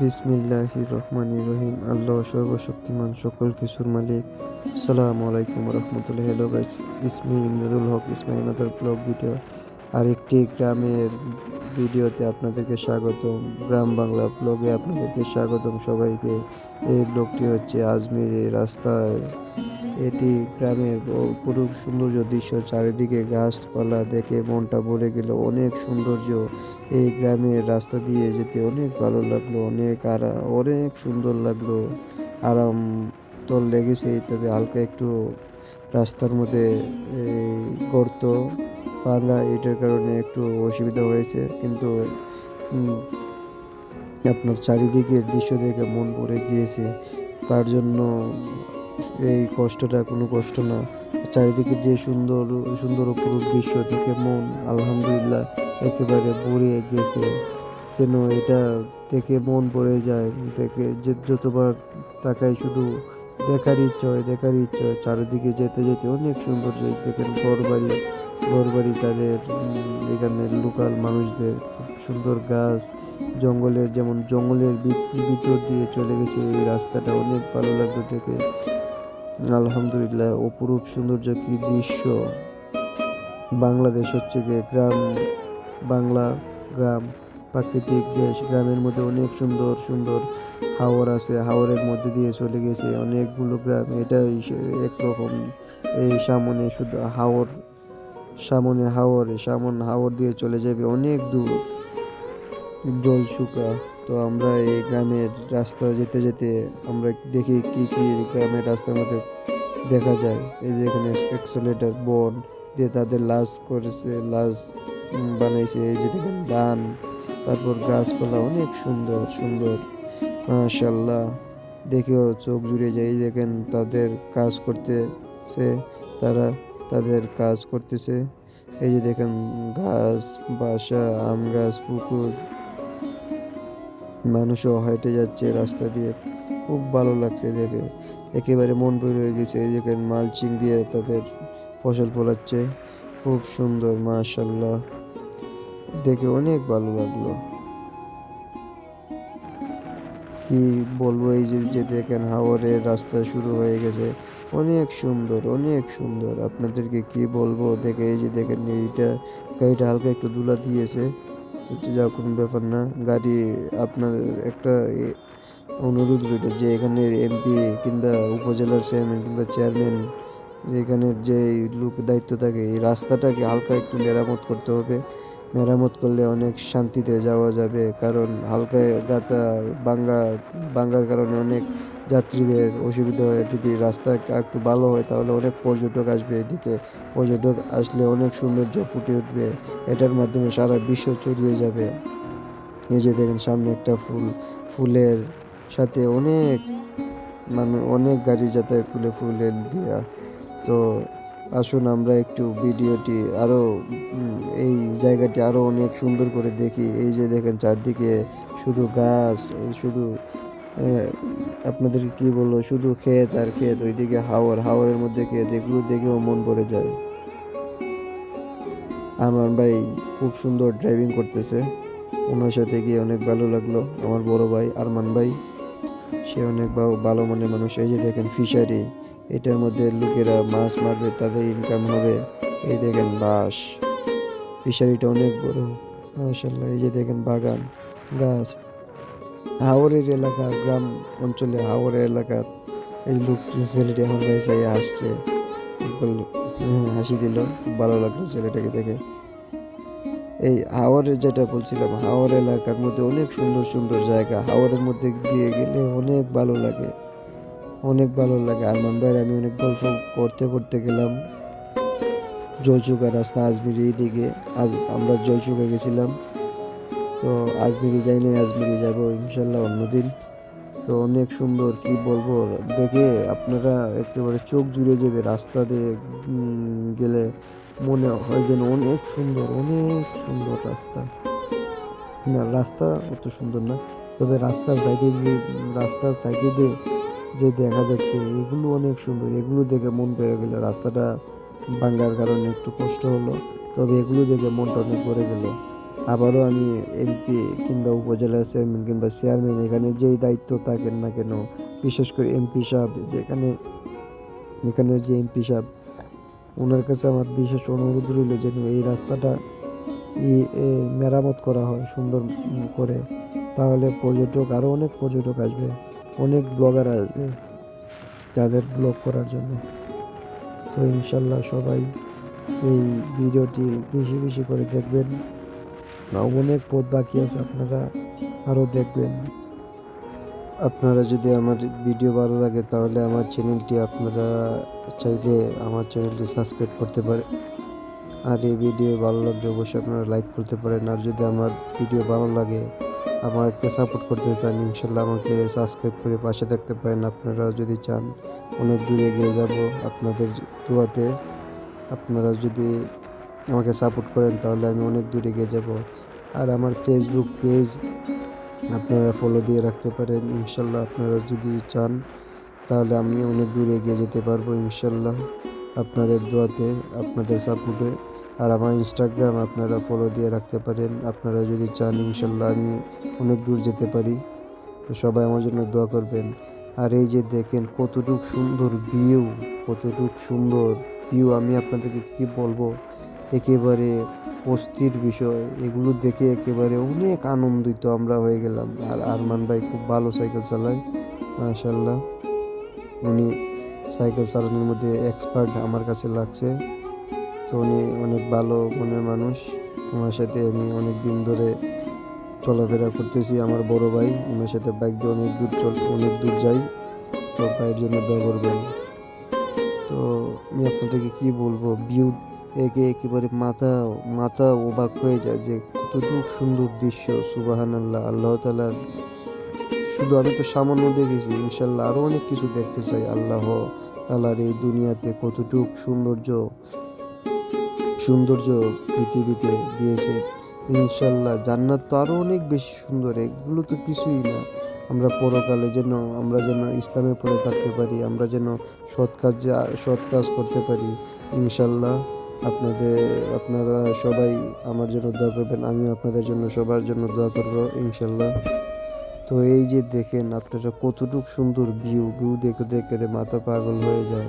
বিসমিল্লাহ রহমান রহিম। আল্লাহ সর্বশক্তিমান সকল কিশোর মালিক। সালাম আলাইকুম রহমতুল্লাহ। হ্যালো গাইস ইসমি ইমদাদুল হক ইসমাই আনাদার ব্লগ ভিডিও। আরেকটি গ্রামের ভিডিওতে আপনাদেরকে স্বাগতম। গ্রাম বাংলা ব্লগে আপনাদেরকে স্বাগতম সবাইকে। এই ব্লগটি হচ্ছে আজমিরের রাস্তায়। এটি গ্রামের অপরূপ সৌন্দর্য দৃশ্য। চারিদিকে গাছপালা দেখে মনটা ভরে গেল অনেক সৌন্দর্য। এই গ্রামের রাস্তা দিয়ে যেতে অনেক ভালো লাগল, অনেক আরা অনেক সুন্দর লাগল। আরাম তো লেগেছে তবে হালকা একটু রাস্তার মধ্যে গর্ত ভাঙা, এটার কারণে একটু অসুবিধা হয়েছে। কিন্তু আপনার চারিদিকের দৃশ্য দেখে মন ভরে গিয়েছে। তার জন্য এই কষ্টটা কোনো কষ্ট না। চারিদিকে যে সুন্দর সুন্দর অপরূপ দৃশ্য, দেখে মন, আলহামদুলিল্লাহ, একেবারে ভরে গেছে। যেন এটা দেখে মন ভরে যায়, দেখে যে যতবার তাকাই শুধু দেখার ইচ্ছা হয়, দেখার ইচ্ছা হয়। চারিদিকে যেতে যেতে অনেক সুন্দর দেখেন ঘর বাড়ি ঘর বাড়ি তাদের এখানে লোকাল মানুষদের সুন্দর গাছ, জঙ্গলের যেমন জঙ্গলের ভিতর দিয়ে চলে গেছে, এই রাস্তাটা অনেক ভালো লাগতো দেখে। আলহামদুলিল্লাহ, অপরূপ সৌন্দর্য কি দৃশ্য? বাংলাদেশ হচ্ছে গিয়ে গ্রাম, বাংলা গ্রাম, প্রাকৃতিক দেশ। গ্রামের মধ্যে অনেক সুন্দর সুন্দর হাওর আছে, হাওরের মধ্যে দিয়ে চলে গেছে অনেকগুলো গ্রাম। এটাই একরকম, এই সামনে শুধু হাওর, সামনে হাওর, সামন হাওর দিয়ে চলে যাবে অনেক দূর। জল শুকা তো আমরা এই গ্রামের রাস্তা যেতে যেতে আমরা দেখি কি কি গ্রামের রাস্তার মধ্যে দেখা যায়। এই যে এখানে এক্সেলেটার বন দিয়ে তাদের লাশ করেছে, লাশ বানাইছে। এই যে দেখেন ধান তারপর গাছপালা অনেক সুন্দর সুন্দর। মাশাল্লাহ দেখেও চোখ জুড়ে যায়। এই দেখেন তাদের কাজ করতেছে, তারা তাদের কাজ করতেছে। এই যে দেখেন গাছ, বাসা, আম গাছ, পুকুর। মানুষও হেঁটে যাচ্ছে রাস্তা দিয়ে। খুব ভালো লাগছে দেখে। একেবারে মন ভরে হয়ে গেছে এই দেখেন, মালচিং দিয়ে তাদের ফসল ফলাচ্ছে। খুব সুন্দর মাশাল্লাহ দেখে অনেক ভালো লাগল। কি বলব, এই যে যে দেখেন, হাওরের রাস্তা শুরু হয়ে গেছে। অনেক সুন্দর অনেক সুন্দর। আপনাদেরকে কি বলব, দেখে এই যে দেখেন, এইটা গাড়িটা হালকা একটু দুলা দিয়েছে। তো যা কোনো ব্যাপার না। গাড়ি আপনার একটা অনুরোধ রইল যে এখানের এমপি কিংবা উপজেলার চেয়ারম্যান কিংবা চেয়ারম্যান এখানের যে লোক দায়িত্ব থাকে, এই রাস্তাটাকে হালকা একটু মেরামত করতে হবে। মেরামত করলে অনেক শান্তিতে যাওয়া যাবে, কারণ হালকা গাতা বাঙ্গা, বাঙ্গার কারণে অনেক যাত্রীদের অসুবিধা হয়। যদি রাস্তা একটু ভালো হয়, তাহলে অনেক পর্যটক আসবে এদিকে। পর্যটক আসলে অনেক সৌন্দর্য ফুটে উঠবে, এটার মাধ্যমে সারা বিশ্ব ছড়িয়ে যাবে। যে দেখেন, সামনে একটা ফুল, ফুলের সাথে অনেক মানে অনেক গাড়ি যাতায়াত করে ফুলের দিয়া তো আসুন আমরা একটু ভিডিওটি আরও এই জায়গাটি আরও অনেক সুন্দর করে দেখি। এই যে দেখেন চারদিকে শুধু গাছ শুধু আহ, আপনাদেরকে কি বলব শুধু ক্ষেত আর ক্ষেত ওইদিকে হাওর হাওরের মধ্যে ক্ষেত এগুলো দেখেও মন ভরে যায়। আমার ভাই খুব সুন্দর ড্রাইভিং করতেছে। ওনার সাথে গিয়ে অনেক ভালো লাগল। আমার বড় ভাই আরমান ভাই সে অনেক ভালো- মনের মানুষ। এই যে দেখেন ফিশারি এটার মধ্যে লোকেরা মাছ মারবে তাদের ইনকাম হবে। এই দেখেন বাঁশ। ফিশারিটা অনেক বড় মাশাল্লাহ এই যে দেখেন বাগান গাছ। হাওরের এলাকা গ্রাম অঞ্চলে হাওরের এলাকা। এই লোক ছেলেটি আমার কাছে আসছে। হ্যাঁ, হাসি দিল। ভালো লাগল ছেলেটাকে দেখে। এই হাওরের যেটা বলছিলাম হাওর এলাকার মধ্যে অনেক সুন্দর সুন্দর জায়গা। হাওরের মধ্যে দিয়ে গেলে অনেক ভালো লাগে। অনেক ভালো লাগে। আরমান ভাইয়ের আমি অনেক গল্প করতে করতে গেলাম। জলচুকা রাস্তা আজমিরি এইদিকে। আজ আমরা জলচুকা গেছিলাম। তো আজমিরি যাই নাই, আজমিরি যাব ইনশাল্লাহ অন্যদিন। তো অনেক সুন্দর, কি বলব, দেখে আপনারা একেবারে চোখ জুড়ে যাবে রাস্তা দিয়ে গেলে মনে হয় যেন অনেক সুন্দর অনেক সুন্দর রাস্তা। না, রাস্তা অত সুন্দর না। তবে রাস্তার সাইডে দিয়ে, রাস্তার সাইডে দিয়ে যে দেখা যাচ্ছে এগুলো অনেক সুন্দর, এগুলো দেখে মন পেরে গেল, রাস্তাটা ভাঙ্গার কারণে একটু কষ্ট হলো, তবে এগুলো দেখে মনটা অনেক ভরে গেল। আবারও আমি এমপি কিংবা উপজেলার চেয়ারম্যান কিংবা চেয়ারম্যান এখানে যেই দায়িত্ব থাকেন না কেন, বিশেষ করে এমপি সাহেব, যেখানে এখানের যে এমপি সাহেব, ওনার কাছে আমার বিশেষ অনুরোধ রইল যেন এই রাস্তাটা ই- মেরামত করা হয় সুন্দর করে, তাহলে পর্যটক, আরও অনেক পর্যটক আসবে। অনেক ব্লগার আসবে তাদের ব্লগ করার জন্য। তো ইনশাল্লাহ সবাই এই ভিডিওটি বেশি বেশি করে দেখবেন। অনেক পথ বাকি আছে, আপনারা আরও দেখবেন। আপনারা যদি আমার ভিডিও ভালো লাগে, তাহলে আমার চ্যানেলটি আপনারা চাইলে আমার চ্যানেলটি সাবস্ক্রাইব করতে পারে। আর এই ভিডিও ভালো লাগলে অবশ্যই আপনারা লাইক করতে পারেন। আর যদি আমার ভিডিও ভালো লাগে আমাকে সাপোর্ট করতে চান, ইনশাল্লাহ আমাকে সাবস্ক্রাইব করে পাশে থাকতে পারেন। আপনারা যদি চান, অনেক দূরে এগিয়ে যাব আপনাদের দোয়াতে। আপনারা যদি আমাকে সাপোর্ট করেন, তাহলে আমি অনেক দূরে এগিয়ে যাব। আর আমার ফেসবুক পেজ আপনারা ফলো দিয়ে রাখতে পারেন, ইনশাল্লাহ আপনারা যদি চান, তাহলে আমি অনেক দূরে এগিয়ে যেতে পারব, ইনশাল্লাহ। আপনাদের দোয়াতে, আপনাদের সাপোর্টে আর আমার ইনস্টাগ্রাম আপনারা ফলো দিয়ে রাখতে পারেন। আপনারা যদি চান, ইনশাল্লাহ আমি অনেক দূর যেতে পারি। তো সবাই আমার জন্য দোয়া করবেন। আর এই যে দেখেন, কতটুক সুন্দর ভিউ কতটুক সুন্দর ভিউ আমি আপনাদেরকে কি বলব? একেবারে অস্থির বিষয়। এগুলো দেখে একেবারে অনেক আনন্দিত আমরা হয়ে গেলাম। আর আরমান ভাই খুব ভালো সাইকেল চালায় মাশাল্লাহ উনি সাইকেল চালানোর মধ্যে এক্সপার্ট আমার কাছে লাগছে। তো উনি অনেক ভালো মনের মানুষ। ওনার সাথে আমি অনেক দিন ধরে চলাফেরা করতেছি। আমার বড় ভাই, ওনার সাথে বাইক দিয়ে অনেক দূর চল, অনেক দূর যাই। তো ভাইয়ের জন্য দোয়া করবেন। তো আমি আপনাদেরকে কি বলব? ভিউ একে একেবারে মাথা মাথা অবাক হয়ে যায় যে কতটুকু সুন্দর দৃশ্য। সুবাহান আল্লাহ আল্লাহ তালার শুধু আমি তো সামান্য দেখেছি। ইনশাল্লাহ আরও অনেক কিছু দেখতে চাই। আল্লাহ তালার এই দুনিয়াতে কতটুক সৌন্দর্য সৌন্দর্য পৃথিবীতে দিয়েছে। ইনশাল্লাহ জান্নাত তো আরও অনেক বেশি সুন্দর, এগুলো তো কিছুই না। আমরা পরকালে যেন, আমরা যেন ইসলামের পরে থাকতে পারি, আমরা যেন সৎ কাজ সৎ কাজ করতে পারি। ইনশাল্লাহ আপনাদের, আপনারা সবাই আমার জন্য দোয়া করবেন, আমিও আপনাদের জন্য সবার জন্য দোয়া করব ইনশাল্লাহ তো এই যে দেখেন, আপনারা কতটুক সুন্দর ভিউ ভিউ দেখে দেখে মাথা পাগল হয়ে যায়।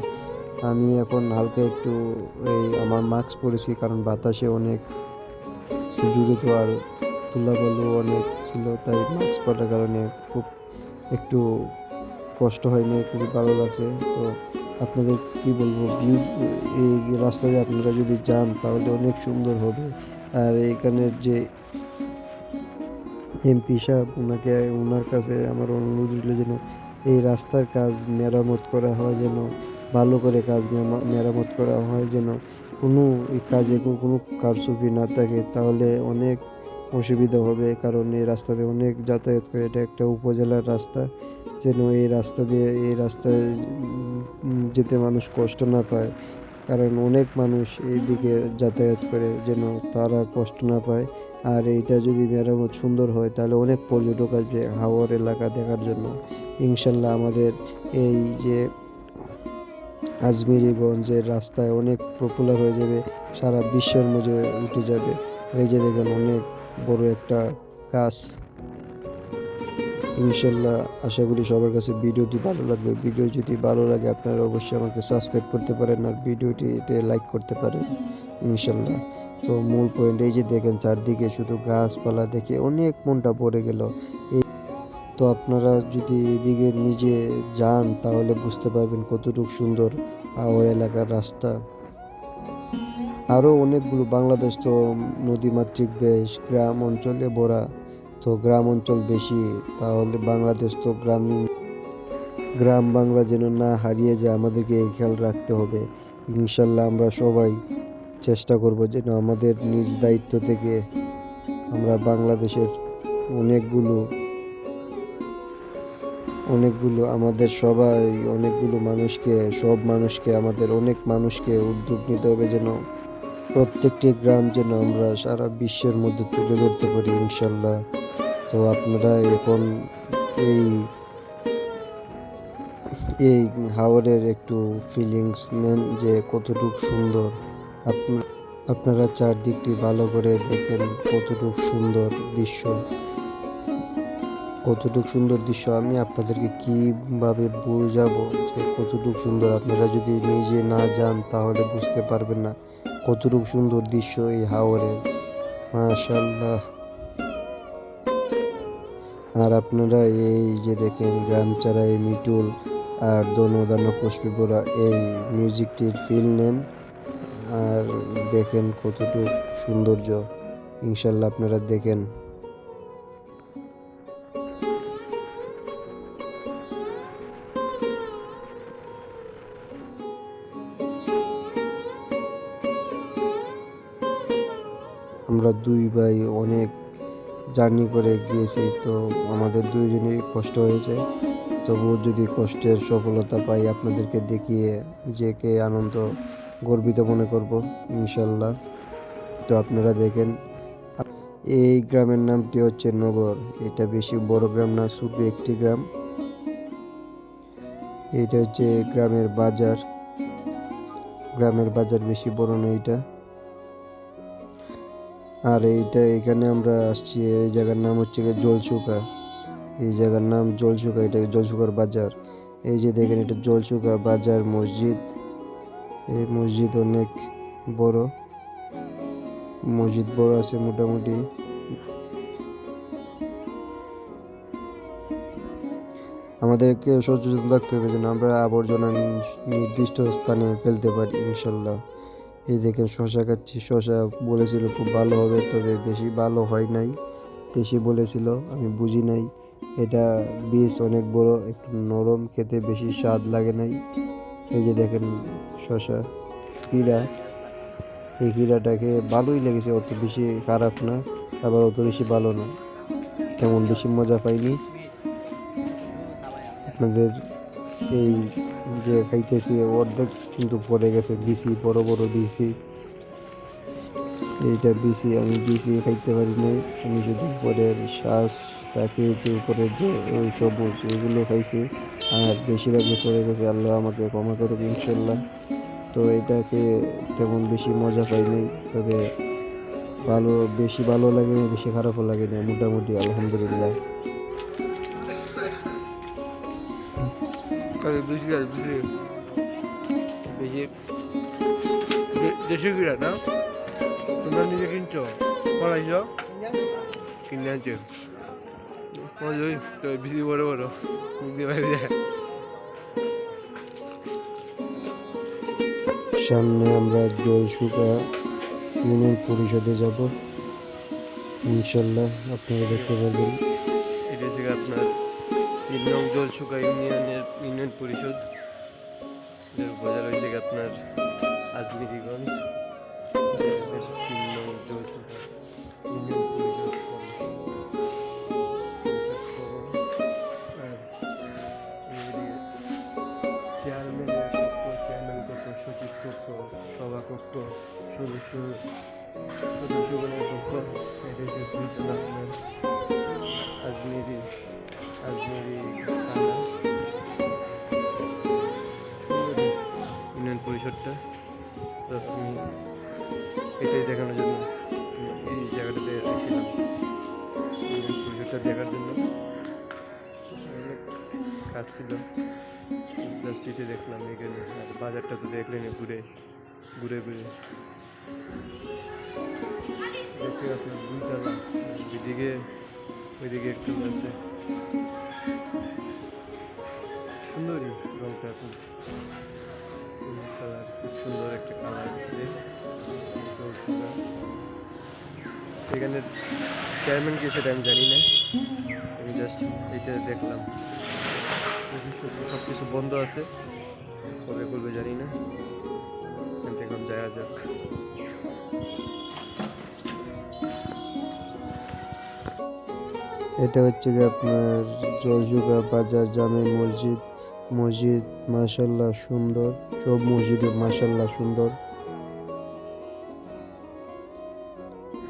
আমি এখন হালকা একটু এই আমার মাস্ক পরেছি কারণ বাতাসে অনেক জুড়ে তো আর তুলাবালু অনেক ছিল, তাই মাস্ক পরার কারণে খুব একটু কষ্ট হয়নি খুবই ভালো লাগছে। তো আপনাদের কি বলব ভিউ এই রাস্তায় আপনারা যদি যান তাহলে অনেক সুন্দর হবে। আর এখানের যে এমপি সাহেব ওনাকে ওনার কাছে আমার অনুরোধ রইল যেন এই রাস্তার কাজ মেরামত করা হয়, যেন ভালো করে কাজ মেরামত করা হয় যেন কোনো এই কাজে কোনো কারচুপি না থাকে, তাহলে অনেক অসুবিধা হবে। কারণ এই রাস্তাতে অনেক যাতায়াত করে, এটা একটা উপজেলার রাস্তা। যেন এই রাস্তা দিয়ে, এই রাস্তায় যেতে মানুষ কষ্ট না পায়। কারণ অনেক মানুষ এই দিকে যাতায়াত করে, যেন তারা কষ্ট না পায়। আর এইটা যদি মেরামত সুন্দর হয়, তাহলে অনেক পর্যটক আসবে হাওয়ার এলাকা দেখার জন্য। ইনশাল্লাহ আমাদের এই যে আজমিরিগঞ্জের রাস্তায় অনেক পপুলার হয়ে যাবে, সারা বিশ্বের মধ্যে উঠে যাবে। এই যে দেখেন, অনেক বড় একটা কাজ ইনশাল্লাহ আশা করি সবার কাছে ভিডিওটি ভালো লাগবে। ভিডিও যদি ভালো লাগে, আপনারা অবশ্যই আমাকে সাবস্ক্রাইব করতে পারেন আর ভিডিওটিতে লাইক করতে পারেন, ইনশাল্লাহ। তো মূল পয়েন্ট এই যে দেখেন, চারদিকে শুধু গাছপালা দেখে অনেক মনটা পড়ে গেল। এই তো আপনারা যদি এদিকে নিজে যান, তাহলে বুঝতে পারবেন কতটুকু সুন্দর আওয়ার এলাকার রাস্তা। আরও অনেকগুলো বাংলাদেশ তো নদীমাতৃক দেশ, গ্রাম অঞ্চলে ভরা। তো গ্রাম অঞ্চল বেশি, তাহলে বাংলাদেশ তো গ্রামীণ। গ্রাম বাংলা যেন না হারিয়ে যায়, আমাদেরকে এই খেয়াল রাখতে হবে। ইনশাল্লাহ আমরা সবাই চেষ্টা করব যেন আমাদের নিজ দায়িত্ব থেকে আমরা বাংলাদেশের অনেকগুলো অনেকগুলো আমাদের সবাই, অনেকগুলো মানুষকে, সব মানুষকে, আমাদের অনেক মানুষকে উদ্যোগ নিতে হবে যেন প্রত্যেকটি গ্রাম যেন আমরা সারা বিশ্বের মধ্যে তুলে ধরতে পারি ইনশাল্লাহ। তো আপনারা এখন এই এই হাওরের একটু ফিলিংস নেন যে কতটুকু সুন্দর। আপনার আপনারা চারদিকটি ভালো করে দেখেন কতটুকু সুন্দর দৃশ্য। কতটুকু সুন্দর দৃশ্য, আমি আপনাদেরকে কীভাবে বোঝাবো যে কতটুকু সুন্দর? আপনারা যদি নিজে না যান, তাহলে বুঝতে পারবেন না কতটুকু সুন্দর দৃশ্য এই হাওরের মাশাল্লাহ আর আপনারা এই যে দেখেন গ্রামচারা এই মিটুল আর দনদান্য পুষ্পিপুরা এই মিউজিকটির ফিল নেন। আর দেখেন কতটুকু সৌন্দর্য। ইনশাল্লাহ আপনারা দেখেন। আমরা দুই ভাই অনেক জার্নি করে গিয়েছি, তো আমাদের দুইজনই কষ্ট হয়েছে। তবুও যদি কষ্টের সফলতা পাই, আপনাদেরকে দেখিয়ে নিজেকে আনন্দ, গর্বিত মনে করব, ইনশাল্লাহ। তো আপনারা দেখেন, এই গ্রামের নামটি হচ্ছে নগর। এটা বেশি বড় গ্রাম না ছোট একটি গ্রাম। এটা হচ্ছে গ্রামের বাজার। গ্রামের বাজার বেশি বড় না এটা। আর এইটা এখানে আমরা আসছি, এই জায়গার নাম হচ্ছে গিয়ে জলসুকা এই জায়গার নাম জলসুকা এটা জলসুকার বাজার। এই যে দেখেন, এটা জলসুকা বাজার মসজিদ। এই মসজিদ অনেক বড়। মসজিদ বড় আছে মোটামুটি। আমাদেরকে সচেতন থাকতে হবে যেন আমরা আবর্জনা নির্দিষ্ট স্থানে ফেলতে পারি, ইনশাল্লাহ। এই দেখেন শশা খাচ্ছি। শশা বলেছিল, খুব ভালো হবে, তবে বেশি ভালো হয় নাই। দেশি বলেছিল, আমি বুঝি নাই, এটা বীজ অনেক বড়, একটু নরম, খেতে বেশি স্বাদ লাগে নাই। এই যে দেখেন শশা কীরা এই কীরাটাকে ভালোই লেগেছে, অত বেশি খারাপ না, আবার অত বেশি ভালো না। তেমন বেশি মজা পাইনি। আপনাদের এই যে খাইতেছি অর্ধেক কিন্তু পড়ে গেছে বিসি বড় বড় বিসি এইটা বিসি আমি বিসি খাইতে পারি নাই। আমি শুধু উপরের শ্বাস, তাকে যে উপরের যে ওই সবুজ, এগুলো খাইছি। আর বেশিরভাগই পড়ে গেছে। আল্লাহ আমাকে ক্ষমা করুক ইনশাল্লাহ তো এটাকে তেমন বেশি মজা পাই নাই। তবে ভালো, বেশি ভালো লাগে না বেশি খারাপও লাগে না মোটামুটি আলহামদুলিল্লাহ। কাজে বেশি দেশি না? তোমরা নিজে কিনছো? কিনে আনছো। বেশি বড় বড়। মুখ দিয়ে বাইরে যায়। সামনে আমরা জলসুকা ইউনিয়ন পরিষদে যাব। ইনশাল্লাহ আপনারা দেখতে পারবেন। এটা থেকে আপনার তিন নং জলসুকা ইউনিয়নের ইউনিয়ন পরিষদ। বাজার হয়েছে আপনার আজমিরিগঞ্জ তিন নং জলসুকা ইউনিয়ন পরিষদ আর এদিকে চেয়ারম্যান কক্ষ চেয়ারম্যান কক্ষ সচিব কক্ষ সভা কক্ষ সদস্য সদস্যগণের কক্ষ এটা হচ্ছে আজমেরি এটাই দেখানোর জন্য। এই জায়গাটাতে এসেছিলাম। পরিষদটা দেখার জন্য। কাজ ছিল। জাস্ট এটে দেখলাম এখানে। আর বাজারটা তো দেখলেন ঘুরে ঘুরে ঘুরে। দেখতে আপনার দুইতলা। এদিকে, ওইদিকে একটু আছে। সুন্দরই রংটা। এখন খুব সুন্দর একটা কালার এখানে চেয়ারম্যান কি সেটা আমি জানি না। আমি জাস্ট এটা দেখলাম। সব কিছু বন্ধ আছে। কবে করবে জানি না। এখান যাওয়া যাক। এটা হচ্ছে গিয়ে আপনার জলজুগা বাজার জামে মসজিদ। মসজিদ মাশাল্লাহ সুন্দর। সব মসজিদে মাশাল্লাহ সুন্দর।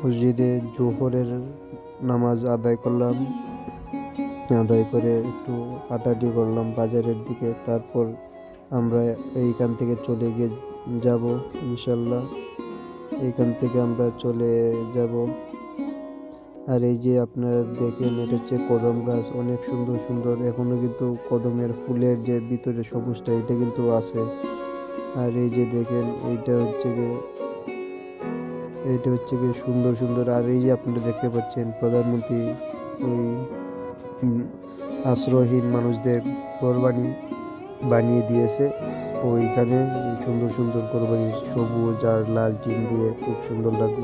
মসজিদে জোহরের নামাজ আদায় করলাম। আদায় করে একটু হাঁটাহাঁটি করলাম বাজারের দিকে। তারপর আমরা এইখান থেকে চলে গিয়ে যাব, ইনশাল্লাহ। এখান থেকে আমরা চলে যাব। আর এই যে আপনারা দেখেন, এটা হচ্ছে কদম গাছ। অনেক সুন্দর সুন্দর। এখনও কিন্তু কদমের ফুলের যে ভিতরে সবুজটা, এটা কিন্তু আছে। আর এই যে দেখেন, এইটা হচ্ছে গিয়ে এইটা হচ্ছে গিয়ে সুন্দর সুন্দর। আর এই যে আপনারা দেখতে পাচ্ছেন, প্রধানমন্ত্রী ওই আশ্রয়হীন মানুষদের কোরবানি বানিয়ে দিয়েছে। ওইখানে সুন্দর সুন্দর কোরবানি, সবুজ আর লাল টিন দিয়ে খুব সুন্দর লাগল।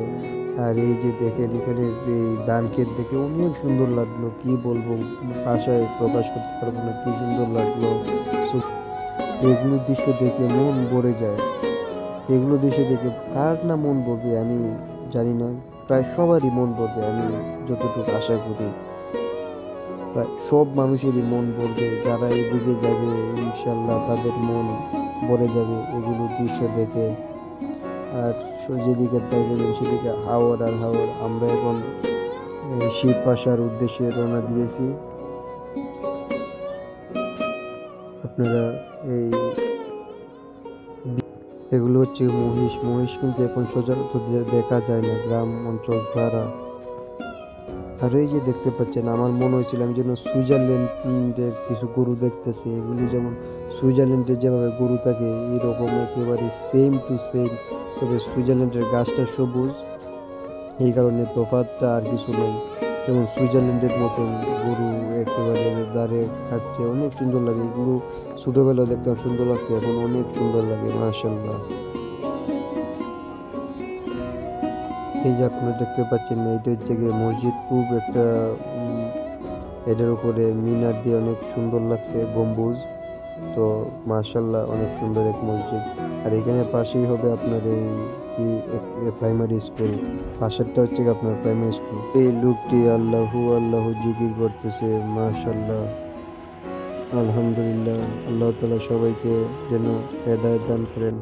আর এই যে দেখেন, এখানে এই ধান ক্ষেত দেখে অনেক সুন্দর লাগল। কি বলব ভাষায় প্রকাশ করতে পারব না, কি সুন্দর লাগল। সু- এগুলো দৃশ্য দেখে মন ভরে যায়। এগুলো দৃশ্য দেখে কার না মন ভরবে আমি জানি না। প্রায় সবারই মন ভরবে আমি যতটুকু আশা করি। প্রায় সব মানুষেরই মন বলবে যারা এদিকে যাবে, ইনশাল্লাহ তাদের মন ভরে যাবে এগুলো দৃশ্য দেখে। আর যেদিকে তাই যাবেন সেদিকে হাওয়ার আর হাওয়ার। আমরা এখন শিব পাশার উদ্দেশ্যে রওনা দিয়েছি। আপনারা এই এগুলো হচ্ছে মহিষ। মহিষ কিন্তু এখন সচরাচর দেখা যায় না গ্রাম অঞ্চল ছাড়া আর এই যে দেখতে পাচ্ছেন, আমার মনে হয়েছিল আমি যেন সুইজারল্যান্ডের কিছু গরু দেখতেছি। এগুলি যেমন সুইজারল্যান্ডে যেভাবে গরু থাকে, এরকম একেবারে সেম টু সেম তবে সুইজারল্যান্ডের গাছটা সবুজ, এই কারণে তফাৎটা আর কিছু নেই। যেমন সুইজারল্যান্ডের মতন গরু একেবারে দাঁড়ে খাচ্ছে, অনেক সুন্দর লাগে। এগুলো ছোটোবেলা দেখতাম সুন্দর লাগতো, এখন অনেক সুন্দর লাগে মাশাল্লাহ এই যে আপনারা দেখতে পাচ্ছেন এইটা হচ্ছে গিয়ে মসজিদ, খুব একটা এটার উপরে মিনার দিয়ে অনেক সুন্দর লাগছে, গম্বুজ। তো মাশাল্লাহ অনেক সুন্দর এক মসজিদ। আর এখানে পাশেই হবে আপনার এই, কি প্রাইমারি স্কুল পাশেরটা হচ্ছে আপনার প্রাইমারি স্কুল এই লোকটি আল্লাহু আল্লাহু জিকির করতেছে মাশাল্লাহ আলহামদুলিল্লাহ, আল্লাহ তালা সবাইকে যেন হেদায়ত দান করেন।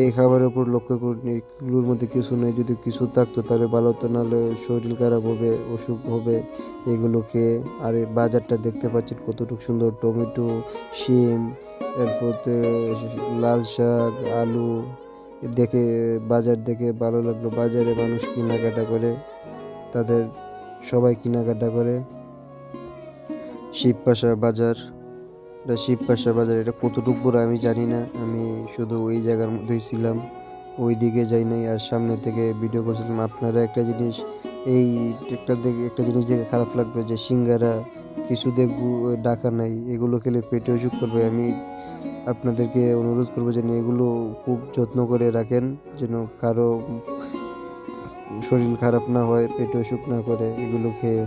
এই খাবারের উপর লক্ষ্য করুন এগুলোর মধ্যে কিছু নেই, যদি কিছু থাকতো তাহলে ভালো হতো, নাহলে শরীর খারাপ হবে, অসুখ হবে, এগুলো খেয়ে। আর এই বাজারটা দেখতে পাচ্ছেন কতটুকু সুন্দর, টমেটো, শিম, এরপর লাল শাক, আলু দেখে, বাজার দেখে ভালো লাগল। বাজারে মানুষ কেনাকাটা করে, তাদের সবাই কেনাকাটা করে। শিবপাশা বাজার। এটা শিবপাশা বাজার, এটা কতটুকু বড় আমি জানি না। আমি শুধু ওই জায়গার মধ্যেই ছিলাম, ওই দিকে যাই নাই। আর সামনে থেকে ভিডিও করছিলাম। আপনারা একটা জিনিস, এই একটা দেখে একটা জিনিস দেখে খারাপ লাগল যে সিঙ্গারা কিছু দেখব ডাকা নাই, এগুলো খেলে পেটে অসুখ করবে। আমি আপনাদেরকে অনুরোধ করব যেন এগুলো খুব যত্ন করে রাখেন, যেন কারও শরীর খারাপ না হয়, পেটে অসুখ না করে, এগুলো খেয়ে।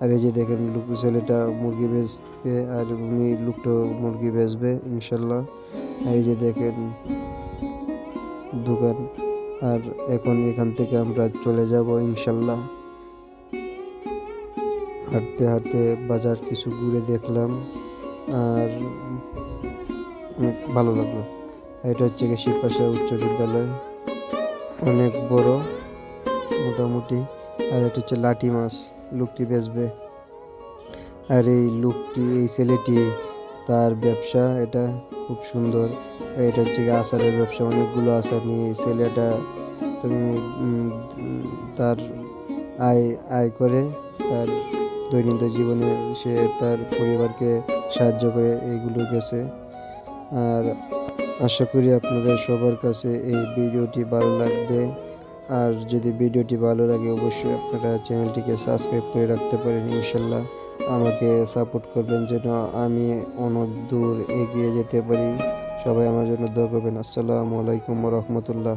আর এই যে দেখেন, লুকু, ছেলেটা মুরগি বেচবে আর উনি লুকটো মুরগি বেচবে, ইনশাল্লাহ। আর এই যে দেখেন, দোকান। আর এখন এখান থেকে আমরা চলে যাব, ইনশাল্লাহ। হাঁটতে হাঁটতে বাজার কিছু ঘুরে দেখলাম আর ভালো লাগল। এটা হচ্ছে গিয়ে শিবপাশা উচ্চ বিদ্যালয়। অনেক বড়, মোটামুটি। আর এটা হচ্ছে লাঠি মাছ, লোকটি বেচবে। আর এই লোকটি, এই ছেলেটি, তার ব্যবসা এটা খুব সুন্দর। এটা হচ্ছে গিয়ে আচারের ব্যবসা, অনেকগুলো আচার নিয়ে এই ছেলেটা তার আয় আয় করে তার দৈনন্দিন জীবনে সে তার পরিবারকে সাহায্য করে এইগুলো গেছে। আর আশা করি আপনাদের সবার কাছে এই ভিডিওটি ভালো লাগবে। আর যদি ভিডিওটি ভালো লাগে, অবশ্যই আপনারা চ্যানেলটিকে সাবস্ক্রাইব করে রাখতে পারেন, ইনশাল্লাহ। আমাকে সাপোর্ট করবেন যেন আমি অনেক দূর এগিয়ে যেতে পারি। সবাই আমার জন্য দোয়া করবেন। আসসালামু আলাইকুম রহমতুল্লাহ।